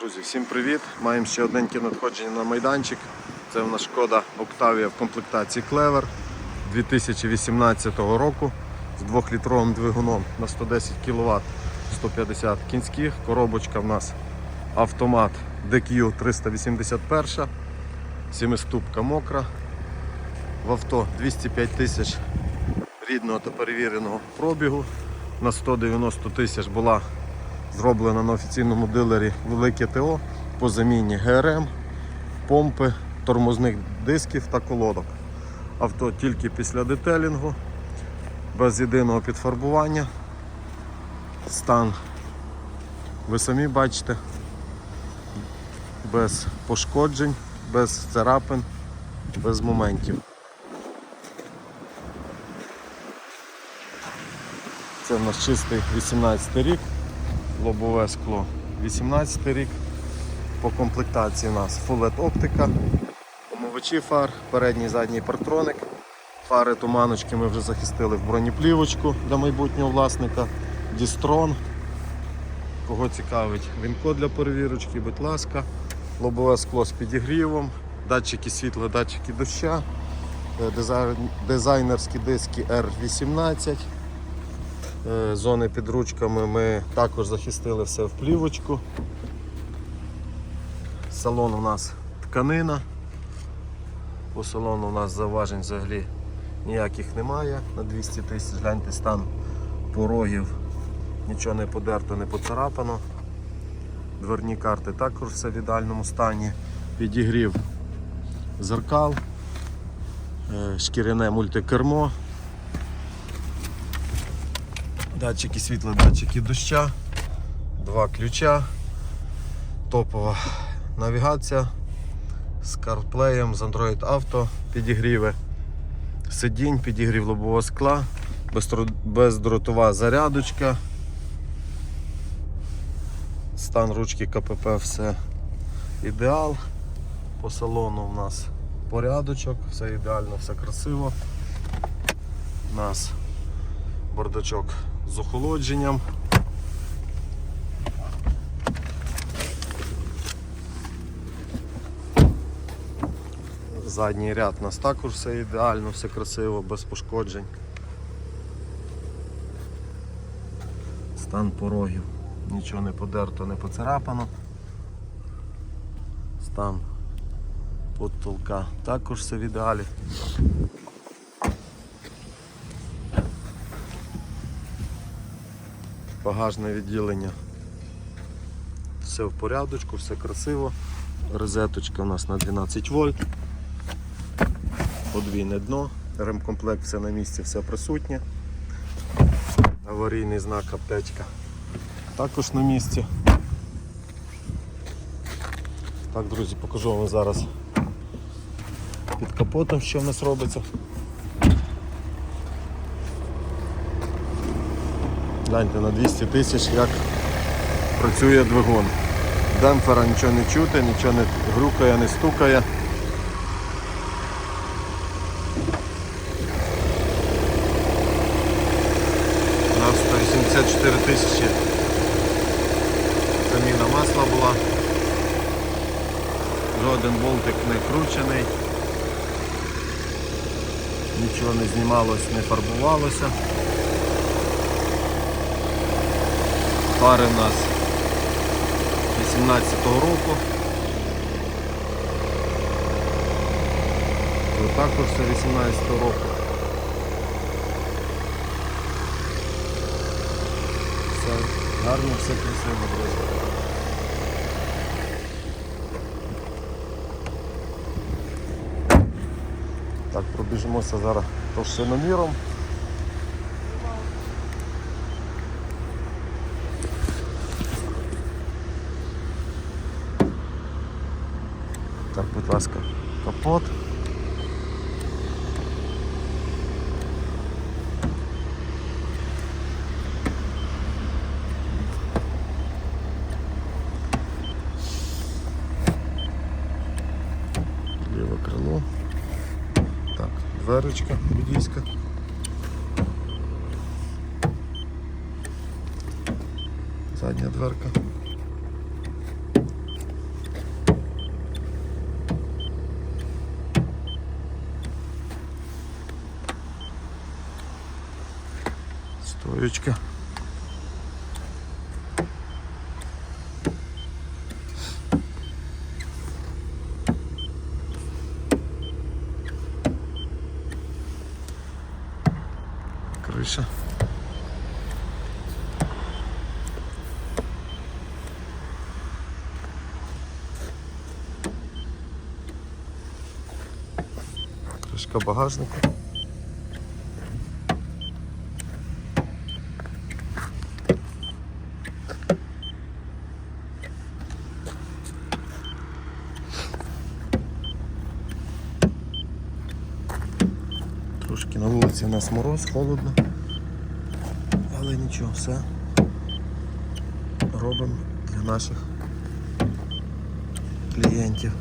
Друзі, всім привіт! Маємо ще одненьке надходження на майданчик. Це в нас шкода Octavia в комплектації Clever 2018 року з 2-літровим двигуном на 110 кВт 150 кінських. Коробочка в нас автомат DQ 381, 7-ступка мокра. В авто 205 тисяч рідного та перевіреного пробігу. На 190 тисяч була зроблена на офіційному дилері велике ТО по заміні ГРМ, помпи, тормозних дисків та колодок. Авто тільки після детелінгу, без єдиного підфарбування. Стан ви самі бачите, без пошкоджень, без царапин, без моментів. Це в нас чистий 18 рік, лобове скло 18 рік. По комплектації у нас LED оптика, омивачі фар, передній задній партроник. Фари туманочки ми вже захистили в бронеплівочку для майбутнього власника. Дістрон. Кого цікавить, вінко для перевірочки, будь ласка. Лобове скло з підігрівом, датчики світла, датчики доща, е, дизайнерські диски R18. Е, Зони під ручками ми також захистили все в плівочку. Салон у нас тканина. По салону у нас зауважень взагалі ніяких немає. На 200 тисяч гляньте стан порогів. Нічого не подерто, не поцарапано. Дверні карти також все в ідеальному стані. Підігрів зеркал, е, шкіряне мультикермо. Датчики світла, датчики доща, два ключа, топова навігація з CarPlay, з Android Auto, підігріви сидінь, підігрів лобового скла, бездротова зарядочка. Стан ручки КПП все ідеал. По салону у нас порядочок, все ідеально, все красиво. У нас бардачок з охолодженням. Задній ряд у нас також все ідеально, все красиво, без пошкоджень. Стан порогів. Нічого не подерто, не поцарапано. Стан потолка також все в ідеалі. Багажне відділення. Все в порядочку, все красиво. Розеточка у нас на 12 вольт. Подвійне дно, ремкомплект все на місці, все присутнє. Аварійний знак аптечка також на місці. Так, друзі, покажу вам зараз під капотом, що в нас робиться. Гляньте на 200 тисяч, як працює двигун. Демпфера нічого не чути, нічого не грукає, не стукає. На 184 тисячі заміна масла була. Жоден болтик не кручений. Нічого не знімалось, не фарбувалося. Фари у нас 18-го року. Тут також все 18-го року. Все гарно, все красиво, друзі. Так, пробіжимося зараз товщиноміром. Так, будь ласка, капот. Ліве крило. Так, дверочка водійська. Задня дверка. Стоечка. Крыша. Крышка багажника. На вулиці у нас мороз, холодно. Але нічого, все робимо для наших клієнтів.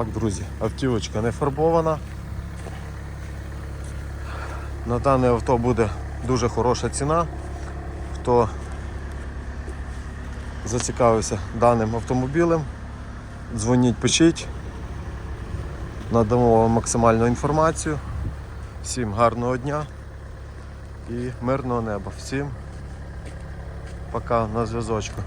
Так, друзі, автівочка не фарбована. На дане авто буде дуже хороша ціна. Хто зацікавився даним автомобілем, дзвоніть, пишіть. Надамо вам максимальну інформацію. Всім гарного дня і мирного неба. Всім пока на зв'язочку.